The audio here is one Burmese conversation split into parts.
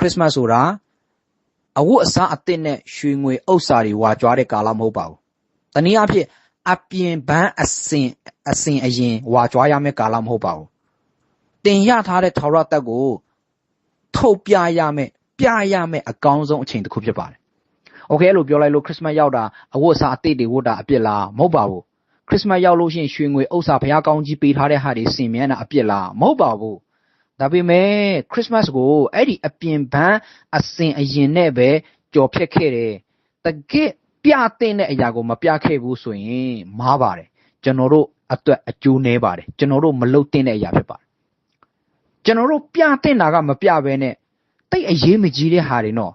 ခရစ်စမတ်ဆိုတာအဝတ်အစားအသစ်နဲ့ရွှေငွေဥစ္စာတွေဝါကြွားတဲ့ကာလမဟုတ်ပါဘူး။တနည်းအားဖြင့်အပြင်ပန်းအစင်အစင်အရင်ဝါကြွားရမယ့်ကာလမဟုတ်ပါဘူး။တင်ရထားတဲ့ထာဝရတက်ကိုထုတ်ပြရမယ့်ပြရမယ့်အကောင်းဆုံးအချိန်တစ်ခုဖြစ်ပါတယ်။ Okay အဲ့လိုပြောလိုက်လို့ခရစ်စမတ်ရောက်တာအဝတ်အစားအသစ်တွေဝတ်တာအပြစ်လားမဟုတ်ပါဘူး။ခရစ်စမတ်ရောက်လို့ရှိရင်ရွှေငွေဥစ္စာဘုရားကောင်းကြီးပေးထားတဲ့ဟာတွေစင်မြန်းတာအပြစ်လားမဟုတ်ပါဘူး။ ဒါပေမဲ့ခရစ်စမတ်ကိုအဲ့ဒီအပြင်ပန်းအစင်အရင်နဲ့ပဲကြော်ဖြတ်ခဲ့တယ်။တကယ်ပြတဲ့အရာကိုမပြခဲ့ဘူးဆိုရင်မားပါတယ်။ကျွန်တော်တို့အတွက်အကျိုးနည်းပါတယ်။ကျွန်တော်တို့မလုပ်တဲ့အရာဖြစ်ပါတယ်။ကျွန်တော်တို့ပြတဲ့တာကမပြဘဲနဲ့တိတ်အရေးမကြီးတဲ့ဟာတွေတော့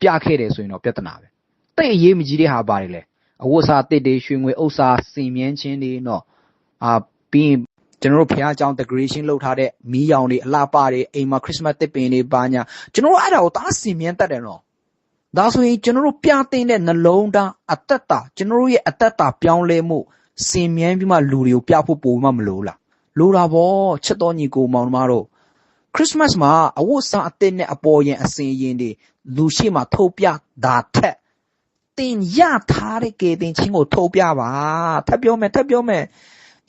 ပြခဲ့တယ်ဆိုရင်တော့ပြဿနာပဲတိတ်အရေးမကြီးတဲ့ဟာပါတယ်လေအဝတ်စားတစ်တွေရွှေငွေဥစ္စာစင်မြန်းချင်းတွေတော့အာပြီးရင် ကျွန်တော်တို့ဘုရားကျောင်း decoration လုပ်ထားတဲ့မီးရောင်တွေအလှပတွေအိမ်မှာ Christmas သစ်ပင်တွေပါညာကျွန်တော်တို့အဲ့ဒါကိုသားစင်မြင်တတ်တယ်နော်ဒါဆိုရင်ကျွန်တော်တို့ပြတဲ့တဲ့နှလုံးသားအသက်တာကျွန်တော်တို့ရဲ့အသက်တာပြောင်းလဲမှုစင်မြဲပြီးမှလူတွေကိုပြဖို့ပုံမှမလို့လားလိုတာဗောချစ်တော်ညီကိုမောင်နှမတို့ခရစ်မတ်မှာအဝတ်အစားအသစ်နဲ့အပေါ်ရင်အစင်ရင်တွေလူရှိမှထုတ်ပြတာထက်တင်ရထားတဲ့ကေတင်ချင်းကိုထုတ်ပြပါထပ်ပြောမယ်ထပ်ပြောမယ်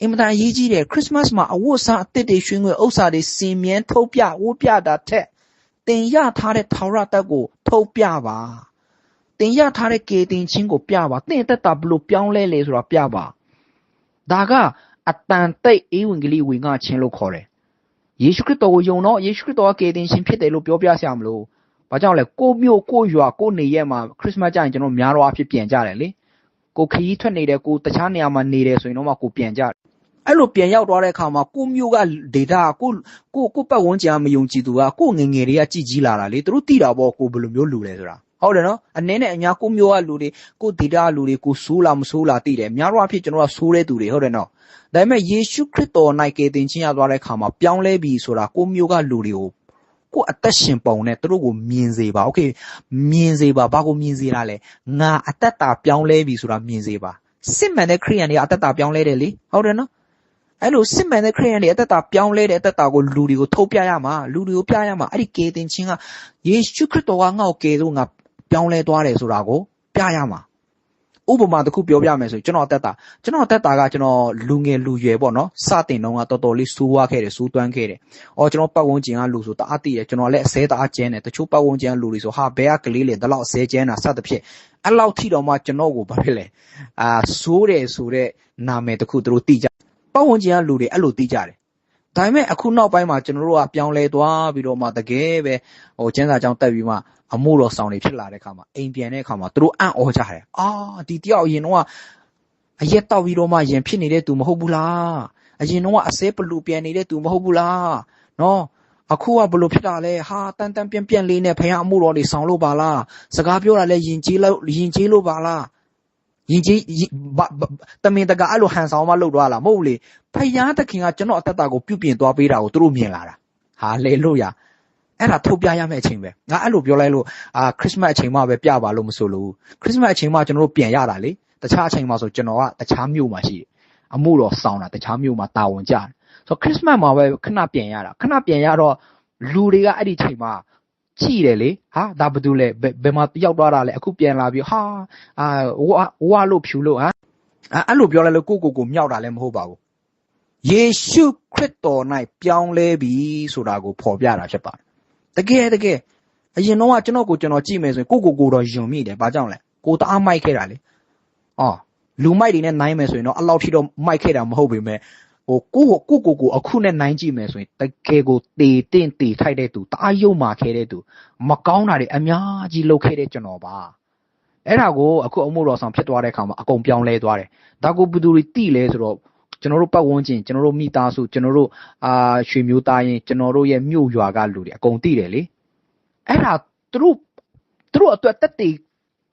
အင်မတန်အရေးကြီးတယ်ခရစ်စမတ်မှာအဝတ်စားအသစ်တွေရွှေငွေဥစ္စာတွေစင်မြန်းထုတ်ပြဝတ်ပြတာထက်တင်ရထားတဲ့ထာဝရတက်ကို ထုတ်ပြပါတင်ရထားတဲ့ကေတင်ချင်းကိုပြပါတင်တက်တာဘလို့ပြောင်းလဲလေဆိုတာပြပါဒါကအတန်တိတ်အေးဝင်ကလေးဝင်ငါချင်းလို့ခေါ်တယ်ယေရှုခရစ်တော်ကိုယုံတော့ယေရှုခရစ်တော်ကကယ်တင်ရှင်ဖြစ်တယ်လို့ပြောပြဆရာမလို့ဘာကြောင့်လဲကိုမျိုးကိုရွာကိုနေရက်မှာခရစ်မတ်ကျရင်ကျွန်တော်များတော့အဖြစ်ပြန်ကြတယ်လေကိုခရီးထွက်နေတယ်ကိုတခြားနေရာမှာနေတယ်ဆိုရင်တော့မှကိုပြန်ကြတယ် အဲ့လိုပြန်ရောက်သွားတဲ့အခါမှာကိုမျိုးကဒေတာကိုကိုကိုပတ်ဝန်းကျင်ကမယုံကြည်သူကကိုငငယ်တွေကကြည်ကြီးလာတာလေသူတို့သိတာပေါ့ကိုဘယ်လိုမျိုးလူလဲဆိုတာဟုတ်တယ်နော်အနည်းနဲ့အများကိုမျိုးကလူတွေကိုဒေတာလူတွေကိုဆိုးလားမဆိုးလားသိတယ်များတော့အဖြစ်ကျွန်တော်ကဆိုးတဲ့သူတွေဟုတ်တယ်နော်ဒါပေမဲ့ယေရှုခရစ်တော်၌ကယ်တင်ခြင်းရသွားတဲ့အခါမှာပြောင်းလဲပြီဆိုတာကိုမျိုးကလူတွေကိုကိုအသက်ရှင်ပုံနဲ့သူတို့ကိုမြင်စေပါโอเคမြင်စေပါဘာကိုမြင်စေတာလဲငါအသက်တာပြောင်းလဲပြီဆိုတာမြင်စေပါစစ်မှန်တဲ့ခရိယန်တွေအသက်တာပြောင်းလဲတယ်လေဟုတ်တယ်နော် အဲ့လိုစစ်မှန်တဲ့ခရိယန်တွေအသက်တာပြောင်းလဲတဲ့အသက်တာကိုလူတွေကိုထုတ်ပြရမှာလူတွေကိုပြရမှာအဲ့ဒီကယ်တင်ခြင်းကယေရှုခရစ်တော်ကငါ့ကိုကယ်လို့ငါပြောင်းလဲသွားတယ်ဆိုတာကိုပြရမှာဥပမာတစ်ခုပြောပြမယ်ဆိုရင်ကျွန်တော်အသက်တာကျွန်တော်အသက်တာကကျွန်တော်လူငယ်လူရွယ်ပေါ့နော်စတင်တော့ကတော်တော်လေးစိုးဝါခဲ့တယ်စိုးသွမ်းခဲ့တယ်။အော်ကျွန်တော်ပတ်ဝန်းကျင်ကလူဆိုတအားသိတယ်ကျွန်တော်လည်းအစဲတအားကျန်းတယ်တချို့ပတ်ဝန်းကျင်ကလူတွေဆိုဟာဘဲကကလေးလေဒီလောက်အစဲကျန်းတာစသဖြင့်အဲ့လောက်ထိတော့မှကျွန်တော်ကိုဘာဖြစ်လဲအာစိုးတယ်ဆိုတဲ့နာမည်တစ်ခုသူတို့သိကြ ပတ်ဝန်းကျင်ကလူတွေအဲ့လိုသိကြတယ်ဒါပေမဲ့အခုနောက်ပိုင်းမှာကျွန်တော်တို့ကပြောင်းလဲသွားပြီးတော့မှတကယ်ပဲဟိုကျန်းစာကြောင်းတက်ပြီးမှအမှုတော်ဆောင်တွေဖြစ်လာတဲ့ခါမှာအိမ်ပြန်တဲ့ခါမှာသူတို့အံ့ဩကြတယ်အာဒီတယောက်အရင်တော့အရက်တောက်ပြီးတော့မှရင်ဖြစ်နေတဲ့သူမဟုတ်ဘူးလားအရင်တော့အစဲပလူပြန်နေတဲ့သူမဟုတ်ဘူးလားနော်အခုကဘလို့ဖြစ်တာလဲဟာတန်တန်ပြန့်ပြန့်လေးနဲ့ဖះအမှုတော်တွေဆောင်လို့ပါလားစကားပြောတာလဲယင်ကြီးလို့ယင်ကြီးလို့ပါလား ယင်ကြီးတမင်တကာအဲ့လိုဟန်ဆောင်မှလုပ်သွားလားမဟုတ်လေဖះသခင်ကကျွန်တော်အသက်တာကိုပြုပြင်သွားပေးတာကိုသူတို့မြင်လာတာဟာလေလုယာအဲ့ဒါထုတ်ပြရမယ့်အချိန်ပဲငါအဲ့လိုပြောလိုက်လို့အာခရစ်စမတ်အချိန်မှပဲပြပါလို့မဆိုလို့ခရစ်စမတ်အချိန်မှကျွန်တော်တို့ပြန်ရတာလေတခြားအချိန်မှဆိုကျွန်တော်ကတခြားမြို့မှာရှိတယ်အမှုတော်ဆောင်တာတခြားမြို့မှာတာဝန်ကြတယ်ဆိုခရစ်စမတ်မှာပဲခဏပြန်ရတာခဏပြန်ရတော့လူတွေကအဲ့ဒီချိန်မှာ ကြည့်တယ်လေဟာဒါဘာတူလဲဘယ်မှာရောက်သွားတာလဲအခုပြန်လာပြီးဟာအာဝါဝါလို့ဖြူလို့ဟာအဲ့လိုပြောလိုက်လို့ကိုကိုကိုမြောက်တာလည်းမဟုတ်ပါဘူးယေရှုခရစ်တော်၌ပြောင်းလဲပြီဆိုတာကိုဖော်ပြတာဖြစ်ပါတယ်တကယ်တကယ်အရင်တော့ကျွန်တော်ကိုကျွန်တော်ကြည့်မယ်ဆိုရင်ကိုကိုကိုတော့ယုံမိတယ်ဘာကြောင့်လဲကိုတအားမိုက်ခဲ့တာလေအော်လူမိုက်တွေနဲ့နိုင်မယ်ဆိုရင်တော့အလောက်ထိတော့မိုက်ခဲ့တာမဟုတ်ပေမဲ့ ဟိုကိုကိုကိုကိုအခုနဲ့နိုင်ကြည့်မယ်ဆိုရင်တကယ်ကိုတေတင့်တေထိုက်တဲ့သူတအားယုံမာခဲ့တဲ့သူမကောင်းတာတွေအများကြီးလုပ်ခဲ့တဲ့ကျွန်တော်ပါအဲ့ဒါကိုအခုအမှုတော်ဆောင်ဖြစ်သွားတဲ့အခါမှာအကုန်ပြောင်းလဲသွားတယ်ဒါကိုဘယ်သူတွေတိလဲဆိုတော့ကျွန်တော်တို့ပတ်ဝန်းကျင်ကျွန်တော်တို့မိသားစုကျွန်တော်တို့အာရွှေမျိုးသားရင်ကျွန်တော်တို့ရဲ့မြို့ရွာကလူတွေအကုန်သိတယ်လေအဲ့ဒါသူတို့သူတို့အတွက်တက်တည်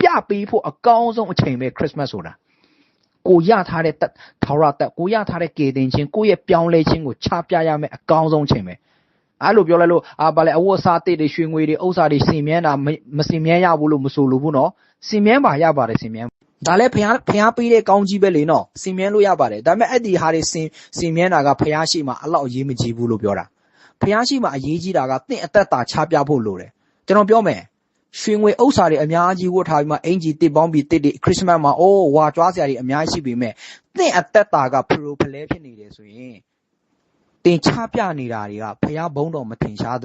ပြပေးဖို့အကောင်းဆုံးအချိန်ပဲခရစ်စမတ်ဆိုတာ ကိုရထားတဲ့ထာဝရတက်ကိုရထားတဲ့ကေတင်ချင်းကိုရဲ့ပြောင်းလဲခြင်းကိုချပြရမယ်အကောင်းဆုံးအချိန်ပဲအဲ့လိုပြောလိုက်လို့အာဗာလေအဝတ်အစားတစ်တွေရွှေငွေတွေဥစ္စာတွေစင်မြန်းတာမစင်မြန်းရဘူးလို့မဆိုလို့ဘူးနော်စင်မြန်းပါရပါတယ်စင်မြန်းဒါလည်းဖះဖះပေးတဲ့ကောင်းကြီးပဲလေနော်စင်မြန်းလို့ရပါတယ်ဒါပေမဲ့အဲ့ဒီဟာတွေစင်စင်မြန်းတာကဖះရှိမှအလောက်အရေးမကြီးဘူးလို့ပြောတာဖះရှိမှအရေးကြီးတာကတင့်အသက်တာချပြဖို့လိုတယ်ကျွန်တော်ပြောမယ် ရွှေငွေဥစ္စာတွေအများကြီးဝတ်ထားပြီးမှအင်ဂျီတစ်ပေါင်းပြီးတစ်တွေခရစ်စမတ်မှာအိုးဝါကြွားစရာတွေအများကြီးရှိပေမဲ့သင်အသက်တာကဖရိုဖလဲဖြစ်နေတယ်ဆိုရင်တင်ချပြနေတာတွေကဖះဘုံတော်မထင်ရှား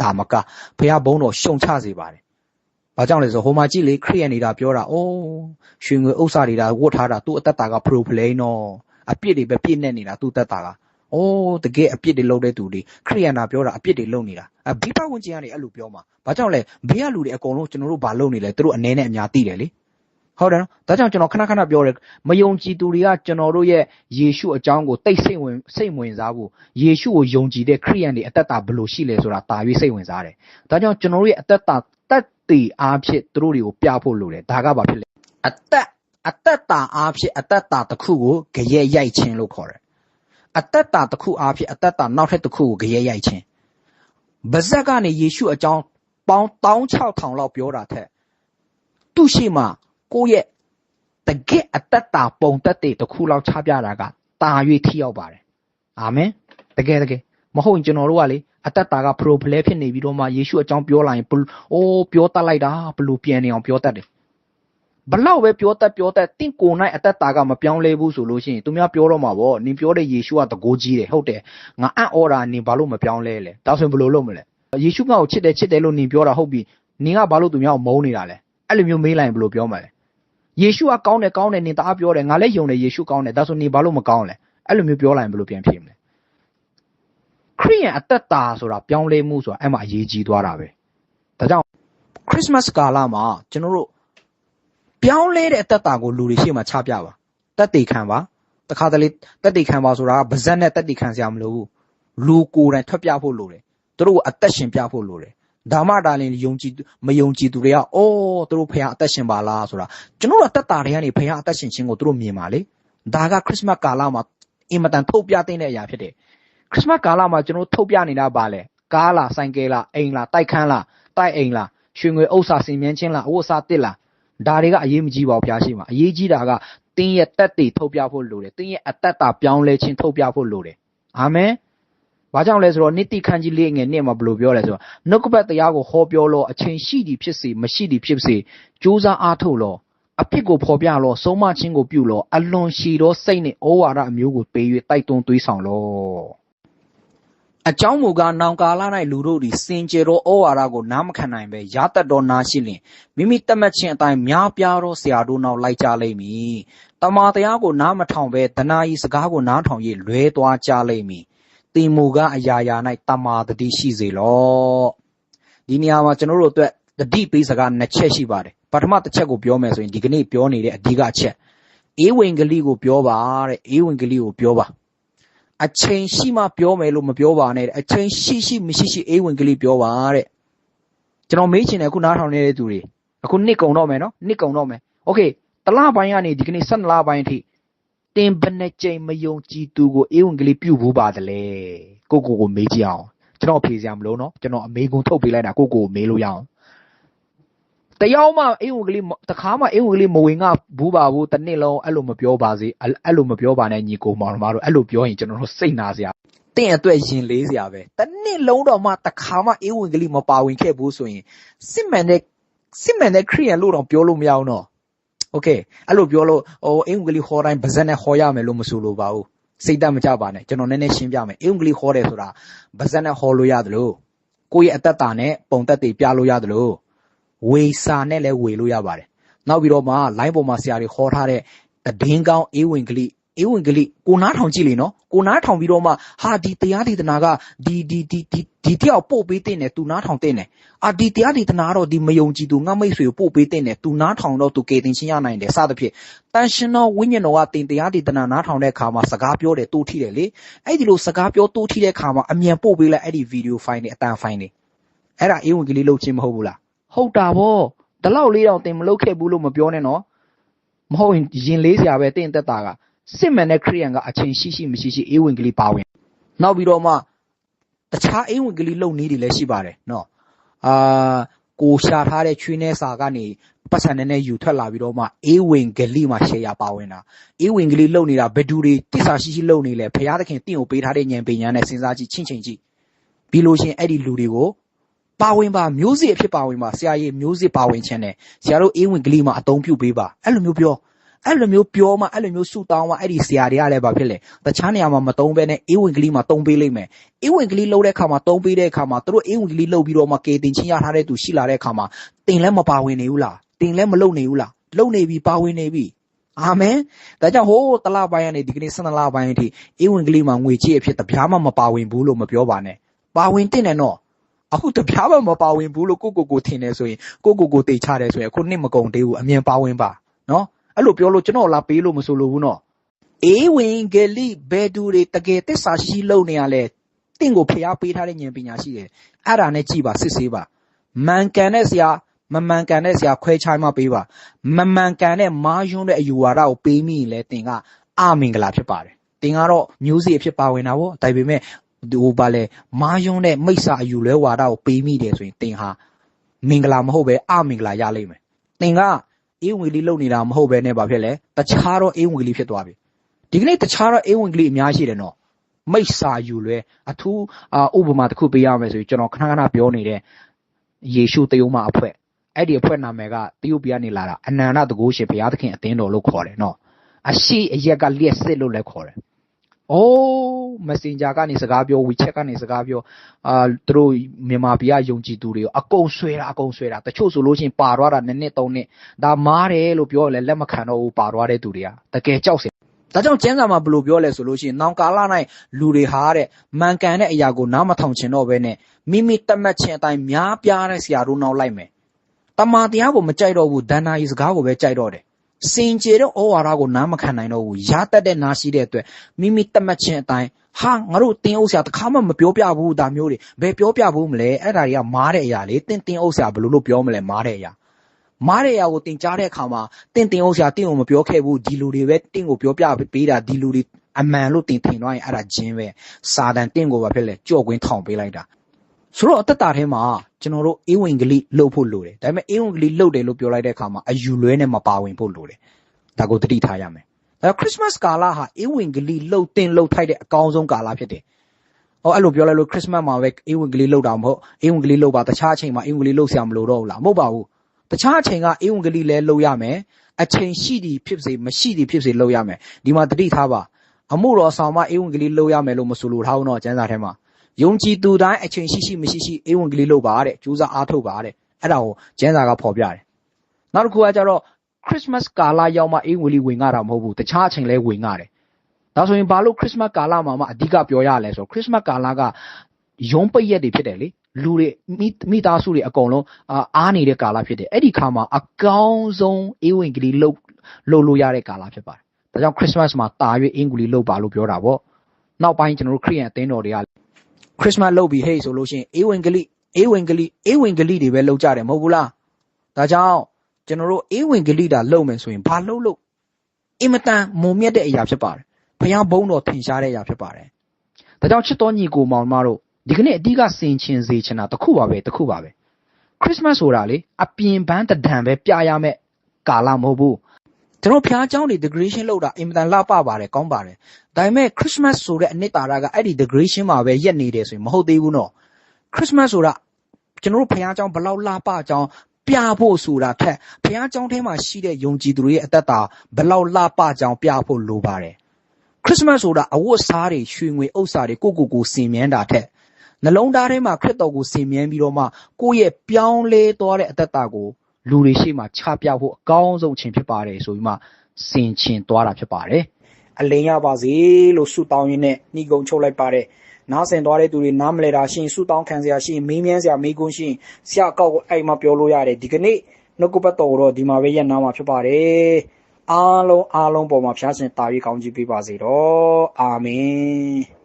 တာမကဖះဘုံတော်ရှုံချစေပါတယ်။ဘာကြောင့်လဲဆိုဟိုမှာကြည့်လေခရိယန်နေတာပြောတာအိုးရွှေငွေဥစ္စာတွေဒါဝတ်ထားတာသူ့အသက်တာကဖရိုဖလဲနော်အပြစ်တွေပဲပြည့်နေနေတာသူ့အသက်တာက အိုးတကယ်အပြစ်တွေလုပ်တဲ့သူတွေခရိယန်နာပြောတာအပြစ်တွေလုပ်နေတာအဘိပဝင်ကျင်ကနေအဲ့လိုပြောမှာဘာကြောင့်လဲဘေးကလူတွေအကုန်လုံးကျွန်တော်တို့ဘာလုပ်နေလဲသူတို့အနေနဲ့အများသိတယ်လေဟုတ်တယ်နော်ဒါကြောင့်ကျွန်တော်ခဏခဏပြောတယ်မယုံကြည်သူတွေကကျွန်တော်တို့ရဲ့ယေရှုအကြောင်းကိုတိတ်စိတ်ဝင်စိတ်ဝင်စားဖို့ယေရှုကိုယုံကြည်တဲ့ခရိယန်တွေအသက်တာဘယ်လိုရှိလဲဆိုတာတာ၍စိတ်ဝင်စားတယ်ဒါကြောင့်ကျွန်တော်တို့ရဲ့အသက်တာတက်တည်အားဖြင့်သူတို့တွေကိုပြဖို့လိုတယ်ဒါကဘာဖြစ်လဲအသက်အသက်တာအားဖြင့်အသက်တာတစ်ခုကိုကြရဲရိုက်ခြင်းလို့ခေါ်တယ် အသက်တာတစ်ခုအားဖြင့်အသက်တာနောက်ထပ်တစ်ခုကိုကြရဲရိုက်ခြင်းဗဇက်ကနေယေရှုအကြောင်းပေါင်း16000လောက်ပြောတာထက်သူ့ရှိမှကိုယ့်ရဲ့တကယ့်အသက်တာပုံသက်တဲ့တစ်ခုလောက်ချပြတာကတာ၍ထိရောက်ပါတယ်အာမင်တကယ်တကယ်မဟုတ်ရင်ကျွန်တော်တို့ကလေအသက်တာကပရိုဖလဲဖြစ်နေပြီးတော့မှယေရှုအကြောင်းပြောလာရင်အိုးပြောတတ်လိုက်တာဘလို့ပြန်နေအောင်ပြောတတ်တယ် ဘလောက်ပဲပြောတတ်ပြောတတ်တင့်ကိုယ်၌အသက်တာကမပြောင်းလဲဘူးဆိုလို့ရှိရင်သူများပြောတော့မှာဗောနင်ပြောတဲ့ယေရှုကတကိုးကြီးတယ်ဟုတ်တယ်ငါအံ့ဩတာနင်ဘာလို့မပြောင်းလဲလဲဒါဆိုရင်ဘလို့လုပ်မလဲယေရှုကကိုချစ်တယ်ချစ်တယ်လို့နင်ပြောတာဟုတ်ပြီနင်ကဘာလို့သူများကိုမုန်းနေတာလဲအဲ့လိုမျိုးမေးလိုက်ရင်ဘလို့ပြောမှာလဲယေရှုကကောင်းတယ်ကောင်းတယ်နင်တအားပြောတယ်ငါလည်းယုံတယ်ယေရှုကောင်းတယ်ဒါဆိုနင်ဘာလို့မကောင်းလဲအဲ့လိုမျိုးပြောလိုက်ရင်ဘလို့ပြန်ဖြစ်မလဲခရိယန်အသက်တာဆိုတာပြောင်းလဲမှုဆိုတာအဲ့မှာအရေးကြီးသွားတာပဲဒါကြောင့်ခရစ်စမတ်ကာလမှာကျွန်တော်တို့ ပြောင်းလဲတဲ့အသက်တာကိုလူတွေရှေ့မှာချပြပါတက်တေခံပါတခါတလေတက်တေခံပါဆိုတာကဗဇက်နဲ့တက်တေခံစရာမလိုဘူးလူကိုယ်တိုင်ထွက်ပြဖို့လိုတယ်သူတို့အသက်ရှင်ပြဖို့လိုတယ်ဒါမှဒါလည်းယုံကြည်မယုံကြည်သူတွေကအော်သူတို့ဖခင်အသက်ရှင်ပါလားဆိုတာကျွန်တော်တို့အသက်တာတွေကနေဖခင်အသက်ရှင်ခြင်းကိုသူတို့မြင်ပါလေဒါကခရစ်စမတ်ကာလမှာအင်မတန်ထုတ်ပြတဲ့အရာဖြစ်တယ်ခရစ်စမတ်ကာလမှာကျွန်တော်ထုတ်ပြနေတာပါလေကားလားဆိုင်ကယ်လားအိမ်လားတိုက်ခန်းလားတိုက်အိမ်လားရွှေငွေဥစ္စာစင်မြန်းချင်းလားအဝတ်အစားတစ်လား ဒါတွေကအရေးမကြီးပါဘူးဖျားရှိမှာအရေးကြီးတာကတင်းရဲ့တက်တည်ထုတ်ပြဖို့လိုတယ်တင်းရဲ့အသက်တာပြောင်းလဲခြင်းထုတ်ပြဖို့လိုတယ်အာမင်ဘာကြောင့်လဲဆိုတော့နိတိခန်းကြီးလေးငယ်နှစ်မှာဘယ်လိုပြောလဲဆိုတော့နှုတ်ကပတ်တရားကိုဟောပြောလို့အချိန်ရှိသည်ဖြစ်စေမရှိသည်ဖြစ်စေကြိုးစားအားထုတ်လို့အဖြစ်ကိုဖော်ပြလို့ဆုံးမခြင်းကိုပြုလို့အလွန်ရှည်သောစိတ်နဲ့ဩဝါဒအမျိုးကိုပေး၍တိုက်တွန်းသွေးဆောင်လို့ အကြောင်းမူကားနောင်ကာလ၌လူတို့သည်စင်ကြယ်သောဩဝါဒကိုနားမခံနိုင်ပဲရတတ်သောနာရှိလျင်မိမိတတ်မှတ်ခြင်းအတိုင်းများပြားသောဆရာတို့နောက်လိုက်ကြလိမ့်မည်။တမာတရားကိုနားမထောင်ပဲဒနာဤစကားကိုနားထောင်၍လွဲသွားကြလိမ့်မည်။တင်မူကားအရာရာ၌တမာတတိရှိစေလော့။ဒီနေရာမှာကျွန်တော်တို့အတွက်တတိပေးစကားနှစ်ချက်ရှိပါတယ်။ပထမတစ်ချက်ကိုပြောမယ်ဆိုရင်ဒီကနေ့ပြောနေတဲ့အဓိကအချက်အေဝံဂေလိကိုပြောပါတဲ့အေဝံဂေလိကိုပြောပါ။ အချိန်ရှိမှပြောမယ်လို့မပြောပါနဲ့အချိန်ရှိရှိမရှိရှိအေးဝင်ကလေးပြောပါတဲ့ကျွန်တော်မေးချင်တယ်အခုနားထောင်နေတဲ့သူတွေအခုနှစ်ကုံတော့မယ်နော်နှစ်ကုံတော့မယ်โอเคတလပိုင်းကနေဒီကနေ့7လပိုင်းအထိတင်ဘနဲ့ကြိမ်မယုံကြည်သူကိုအေးဝင်ကလေးပြုတ်ဘူးပါတယ်လေကိုကိုကိုမေးကြည့်အောင်ကျွန်တော်ဖြေစရာမလိုနော်ကျွန်တော်အမေကုံထုတ်ပေးလိုက်တာကိုကိုကိုမေးလို့ရအောင် တယောက်မှအေးဝင်ကလေးတခါမှအေးဝင်ကလေးမဝင်ကဘူးပါဘူးတစ်နှစ်လုံးအဲ့လိုမပြောပါစေအဲ့လိုမပြောပါနဲ့ညီကိုမောင်တို့အဲ့လိုပြောရင်ကျွန်တော်တို့စိတ်နာစရာတင့်အတွက်ရင်လေးစရာပဲတစ်နှစ်လုံးတော့မှတခါမှအေးဝင်ကလေးမပါဝင်ခဲ့ဘူးဆိုရင်စစ်မှန်တဲ့စစ်မှန်တဲ့ခရိယန်လို့တော့ပြောလို့မရအောင်တော့โอเคအဲ့လိုပြောလို့ဟိုအင်္ဂလိပ်ဟောတိုင်းဗဇက်နဲ့ဟောရမယ်လို့မဆိုလိုပါဘူးစိတ်တမကြပါနဲ့ကျွန်တော်နည်းနည်းရှင်းပြမယ်အင်္ဂလိပ်ဟောတယ်ဆိုတာဗဇက်နဲ့ဟောလို့ရတယ်လို့ကိုယ့်ရဲ့အသက်တာနဲ့ပုံသက်တွေပြလို့ရတယ်လို့ ဝေစာနဲ့လည်းဝေလို့ရပါတယ်နောက်ပြီးတော့မှ line ပေါ်မှာဆရာတွေခေါ်ထားတဲ့တည်င်းကောင်းအေးဝင်ကလေးအေးဝင်ကလေးကိုနားထောင်ကြည့်လေနော်ကိုနားထောင်ပြီးတော့မှဟာဒီတရားဒေသနာကဒီဒီဒီဒီဒီတယောက်ပို့ပေးတဲ့နဲ့သူနားထောင်တဲ့နဲ့အာဒီတရားဒေသနာတော့ဒီမယုံကြည်သူငါမိတ်ဆွေကိုပို့ပေးတဲ့နဲ့သူနားထောင်တော့သူကေတင်ချင်းရနိုင်တယ်စသဖြင့်တန်ရှင်တော်ဝိညာဉ်တော်ကတင်တရားဒေသနာနားထောင်တဲ့အခါမှာစကားပြောတယ်တိုးထီတယ်လေအဲ့ဒီလိုစကားပြောတိုးထီတဲ့အခါမှာအမြန်ပို့ပေးလိုက်အဲ့ဒီဗီဒီယိုဖိုင်တွေအတန်ဖိုင်တွေအဲ့ဒါအေးဝင်ကလေးလုပ်ချင်းမဟုတ်ဘူးလား ဟုတ်တာဗောဒီလောက်လေးတော့တင်မလုပ်ခဲ့ဘူးလို့မပြောနဲ့နော်မဟုတ်ရင်ရင်လေးစရာပဲတင်သက်တာကစစ်မှန်တဲ့ခရိယန်ကအချိန်ရှိရှိမရှိရှိအေးဝင်ကလေးပါဝင်နောက်ပြီးတော့မှတခြားအေးဝင်ကလေးလုံနည်းတွေလည်းရှိပါတယ်နော်အာကိုရှာထားတဲ့ချွေးနှဲစာကနေပတ်စံနဲ့နဲ့ယူထွက်လာပြီးတော့မှအေးဝင်ကလေးမှာရှယ်ယာပါဝင်တာအေးဝင်ကလေးလုံနေတာဘယ်သူတွေတိစာရှိရှိလုံနေလဲဘုရားသခင်တင့်ကိုပေးထားတဲ့ဉာဏ်ပညာနဲ့စဉ်းစားကြည့်ချင်းချင်းကြည့်ပြီးလို့ရှင်အဲ့ဒီလူတွေကို ပါဝင်ပါမျိုးစစ်အဖြစ်ပါဝင်ပါဆရာကြီးမျိုးစစ်ပါဝင်ခြင်းနဲ့ဆရာတို့အေးဝင်ကလေးမှာအသုံးပြုပေးပါအဲ့လိုမျိုးပြောအဲ့လိုမျိုးပြောမှအဲ့လိုမျိုးဆူတောင်းမှအဲ့ဒီဆရာတွေကလည်းဘာဖြစ်လဲတခြားနေရာမှာမသုံးဘဲနဲ့အေးဝင်ကလေးမှာသုံးပေးလိမ့်မယ်အေးဝင်ကလေးလှုပ်တဲ့ခါမှာသုံးပေးတဲ့ခါမှာသူတို့အေးဝင်ကလေးလှုပ်ပြီးတော့မှကေတင်ချင်းရထားတဲ့သူရှိလာတဲ့ခါမှာတင်လည်းမပါဝင်နေဘူးလားတင်လည်းမလုံနေဘူးလားလုံနေပြီပါဝင်နေပြီအာမင်ဒါကြောင့်ဟိုးတလပိုင်းကနေဒီကနေ့၁၂လပိုင်းအထိအေးဝင်ကလေးမှာငွေကြေးအဖြစ်တပြားမှမပါဝင်ဘူးလို့မပြောပါနဲ့ပါဝင်တင်တယ်နော် အခုတပြားမှမပါဝင်ဘူးလို့ကိုကိုကိုထင်နေဆိုရင်ကိုကိုကိုတိတ်ချတယ်ဆိုရင်အခုနှစ်မကုန်သေးဘူးအမြင်ပါဝင်ပါနော်အဲ့လိုပြောလို့ကျွန်တော်လာပေးလို့မဆိုလို့ဘူးနော်အေးဝင်ဂလိဘယ်သူတွေတကယ်သစ္စာရှိရှိလုပ်နေရလဲတင့်ကိုဖျားပေးထားတဲ့ဉာဏ်ပညာရှိတယ်အဲ့ဒါနဲ့ကြည်ပါစစ်ဆေးပါမှန်ကန်တဲ့ဆရာမမှန်ကန်တဲ့ဆရာခွဲခြားမှပေးပါမမှန်ကန်တဲ့မာယွန်းတဲ့အယူဝါဒကိုပေးမိရင်လဲတင်ကအမင်္ဂလာဖြစ်ပါတယ်တင်ကတော့မျိုးစေ့အဖြစ်ပါဝင်တာဗောဒါပေမဲ့ ဟိုပါလေမာယွန်းတဲ့မိစ္ဆာအယူလဲဝါဒကိုပေးမိတယ်ဆိုရင်တင်ဟာမင်္ဂလာမဟုတ်ပဲအမင်္ဂလာရလိမ့်မယ်တင်ကအေးဝင်ကလေးလုံနေတာမဟုတ်ပဲနဲ့ဘာဖြစ်လဲတခြားတော့အေးဝင်ကလေးဖြစ်သွားပြီဒီကနေ့တခြားတော့အေးဝင်ကလေးအများရှိတယ်နော်မိစ္ဆာယူလဲအထူးအာဥပမာတစ်ခုပေးရမယ်ဆိုရင်ကျွန်တော်ခဏခဏပြောနေတဲ့ယေရှုတယုံမအဖွဲ့အဲ့ဒီအဖွဲ့နာမည်ကတယုတ်ပြည်ကနေလာတာအနန္တတကုရှင်ဘုရားသခင်အသင်းတော်လို့ခေါ်တယ်နော်အရှိအရက်ကလျက်စစ်လို့လည်းခေါ်တယ်။ အိုး Messenger ကနေစကားပြော WeChat ကနေစကားပြောအာသူတို့မြန်မာပြည်ကယုံကြည်သူတွေကိုအကုန်ဆွဲတာအကုန်ဆွဲတာတချို့ဆိုလို့ရှိရင်ပါသွားတာနှစ်နှစ်သုံးနှစ်ဒါမားတယ်လို့ပြောရလဲလက်မခံတော့ဘူးပါသွားတဲ့သူတွေကတကယ်ကြောက်စရာဒါကြောင့်ကျမ်းစာမှာဘယ်လိုပြောလဲဆိုလို့ရှိရင်နောင်ကာလ၌လူတွေဟာတဲ့မှန်ကန်တဲ့အရာကိုနားမထောင်ချင်တော့ဘဲနဲ့မိမိတတ်မှတ်ခြင်းအတိုင်းများပြားတဲ့ဆရာတို့နောက်လိုက်မယ်တမာတရားကိုမကြိုက်တော့ဘူးဒဏ္ဍာရီစကားကိုပဲကြိုက်တော့တယ် စင်ကြယ်တဲ့ဩဝါဒကိုနားမခံနိုင်တော့ဘူးရတတ်တဲ့နာရှိတဲ့အတွက်မိမိတတ်မှတ်ခြင်းအတိုင်းဟာငါတို့တင်းအုပ်ဆရာတခါမှမပြောပြဘူးဒါမျိုးတွေဘယ်ပြောပြဘူးမလဲအဲ့ဒါတွေကမားတဲ့အရာလေတင်းတင်းအုပ်ဆရာဘယ်လိုလုပ်ပြောမလဲမားတဲ့အရာမားတဲ့အရာကိုတင်ကြားတဲ့အခါမှာတင်းတင်းအုပ်ဆရာတင်းကိုမပြောခဲ့ဘူးဒီလူတွေပဲတင်းကိုပြောပြပေးတာဒီလူတွေအမှန်လို့တင်ထင်တော့ရင်အဲ့ဒါဂျင်းပဲစာတန်တင်းကိုဘာဖြစ်လဲကြော့ကွင်းထောင်ပေးလိုက်တာ ဆိုတော့အသက်တာထဲမှာကျွန်တော်တို့အေးဝင်ကလေးလှုပ်ဖို့လိုတယ်ဒါပေမဲ့အေးဝင်ကလေးလှုပ်တယ်လို့ပြောလိုက်တဲ့အခါမှာအယူလွဲနဲ့မပါဝင်ဖို့လိုတယ်ဒါကိုသတိထားရမယ်ဒါခရစ်မတ်ကာလဟာအေးဝင်ကလေးလှုပ်တင်လှုပ်ထိုက်တဲ့အကောင်းဆုံးကာလဖြစ်တယ်ဟောအဲ့လိုပြောလိုက်လို့ခရစ်မတ်မှာပဲအေးဝင်ကလေးလှုပ်တာမဟုတ်အေးဝင်ကလေးလှုပ်ပါတခြားအချိန်မှာအေးဝင်ကလေးလှုပ်ဆရာမလိုတော့ဘူးလားမဟုတ်ပါဘူးတခြားအချိန်ကအေးဝင်ကလေးလည်းလှုပ်ရမယ်အချိန်ရှိသည်ဖြစ်စေမရှိသည်ဖြစ်စေလှုပ်ရမယ်ဒီမှာသတိထားပါအမှုတော်ဆောင်မအေးဝင်ကလေးလှုပ်ရမယ်လို့မဆိုလိုထားဘူးတော့ကျမ်းစာထဲမှာ ယုံကြည်သူတိုင်းအချိန်ရှိရှိမရှိရှိအေးဝင်ကလေးလုပ်ပါတဲ့ကြိုးစားအားထုတ်ပါတဲ့အဲ့ဒါကိုကျမ်းစာကဖော်ပြတယ်နောက်တစ်ခုကကြတော့ Christmas ကာလရောက်မှအေးဝင်လေးဝင်ရတာမဟုတ်ဘူးတခြားအချိန်လဲဝင်ရတယ်ဒါဆိုရင်ဘာလို့ Christmas ကာလမှာမှအဓိကပြောရလဲဆိုတော့ Christmas ကာလကယုံပိတ်ရက်တွေဖြစ်တယ်လေလူတွေမိမိသားစုတွေအကုန်လုံးအာအားနေတဲ့ကာလဖြစ်တယ်အဲ့ဒီခါမှာအကောင်းဆုံးအေးဝင်ကလေးလှုပ်လှုပ်လို့ရတဲ့ကာလဖြစ်ပါတယ်ဒါကြောင့် Christmas မှာတာ၍အင်္ဂလိပ်လှုပ်ပါလို့ပြောတာပေါ့နောက်ပိုင်းကျွန်တော်တို့ခရိယန်အသင်းတော်တွေက ခရစ်စမတ်လုပ်ပြီးဟေးဆိုလို့ရှိရင်အေးဝင်ကလိအေးဝင်ကလိအေးဝင်ကလိတွေပဲလုပ်ကြတယ်မဟုတ်ဘူးလားဒါကြောင့်ကျွန်တော်တို့အေးဝင်ကလိတာလုပ်မယ်ဆိုရင်ဘာလုပ်လို့အင်မတန်မုံမြတ်တဲ့အရာဖြစ်ပါတယ်ဘုရားဘုန်းတော်ထင်ရှားတဲ့အရာဖြစ်ပါတယ်ဒါကြောင့်ချစ်တော်ညီကိုမောင်မတို့ဒီကနေ့အဓိကစင်ချင်စေချင်တာတစ်ခုပါပဲတစ်ခုပါပဲခရစ်စမတ်ဆိုတာလေအပြင်ပန်းတဒံပဲပြရမယ်ကာလမဟုတ်ဘူး ကျွန်တော်ဖျားเจ้าတွေ decoration လုပ်တာအင်မတန်လှပပါတယ်ကောင်းပါတယ်ဒါပေမဲ့ Christmas ဆိုတဲ့အနှစ်သာရကအဲ့ဒီ decoration မှာပဲရက်နေတယ်ဆိုရင်မဟုတ်သေးဘူးနော် Christmas ဆိုတာကျွန်တော်တို့ဖျားเจ้าဘလောက်လှပเจ้าပြဖို့ဆိုတာထက်ဖျားเจ้าထဲမှာရှိတဲ့ယုံကြည်သူတွေရဲ့အသက်တာဘလောက်လှပเจ้าပြဖို့လိုပါတယ် Christmas ဆိုတာအဝတ်စားတွေရွှေငွေဥစ္စာတွေကိုကိုကိုကိုစင်မြန်းတာထက်နှလုံးသားထဲမှာခရစ်တော်ကိုစင်မြန်းပြီးတော့မှကိုယ့်ရဲ့ပြောင်းလဲသွားတဲ့အသက်တာကို လူတွေရှေ့မှာချပြဖို့အကောင်းဆုံးအချိန်ဖြစ်ပါတယ်ဆိုပြီးမှစင်ချင်သွားတာဖြစ်ပါတယ်အလင်းရပါစေလို့ဆုတောင်းရင်းနဲ့နှီးကုံချုပ်လိုက်ပါတယ်နားဆင်သွားတဲ့သူတွေနားမလဲတာရှရင်ဆုတောင်းခံစရာရှရင်မေးမြန်းစရာမေးခွန်းရှရင်ဆရာကောက်ကိုအဲ့မှာပြောလို့ရတယ်ဒီကနေ့နှုတ်ကပတ်တော်တော့ဒီမှာပဲရက်နာမှာဖြစ်ပါတယ်အားလုံးအားလုံးပေါ်မှာဖျားရှင်တာ၍ကောင်းချီးပေးပါစေတော့အာမင်